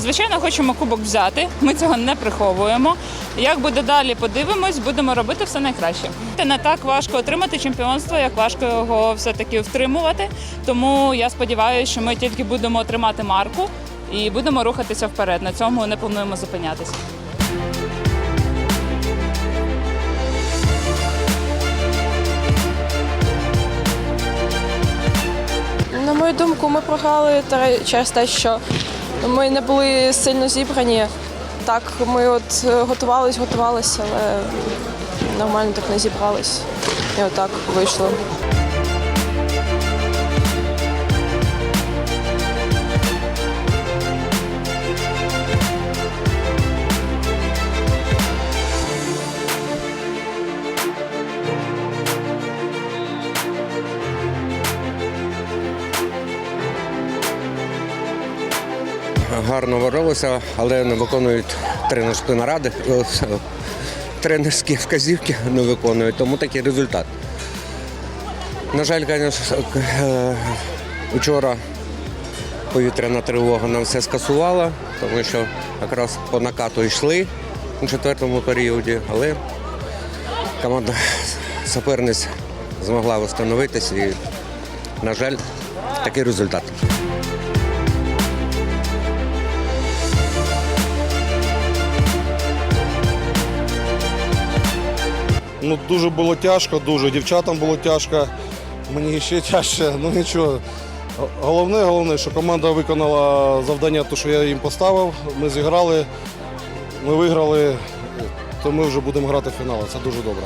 Звичайно, хочемо кубок взяти. Ми цього не приховуємо. Як буде далі, подивимось, будемо робити все найкраще. Не так важко отримати чемпіонство, як важко його все-таки втримувати. Тому я сподіваюся, що ми тільки будемо тримати марку і будемо рухатися вперед. На цьому не плануємо зупинятися. На мою думку, ми програли через те, що ми не були сильно зібрані. Так, ми от е, готувались, готувалися, але нормально так не зібрались. І отак вийшло. Гарно боролися, але не виконують тренерські наради, е, тренерські вказівки не виконують, тому такий результат. На жаль, звісно, е, вчора повітряна тривога нам все скасувала, тому що якраз по накату йшли у четвертому періоді, але команда суперниць змогла встановитися і, на жаль, такий результат. Ну, дуже було тяжко, дуже. Дівчатам було тяжко, мені ще тяжче. Ну нічого. Головне, головне, що команда виконала завдання, те, що я їм поставив. Ми зіграли, ми виграли, то ми вже будемо грати в фінал. Це дуже добре.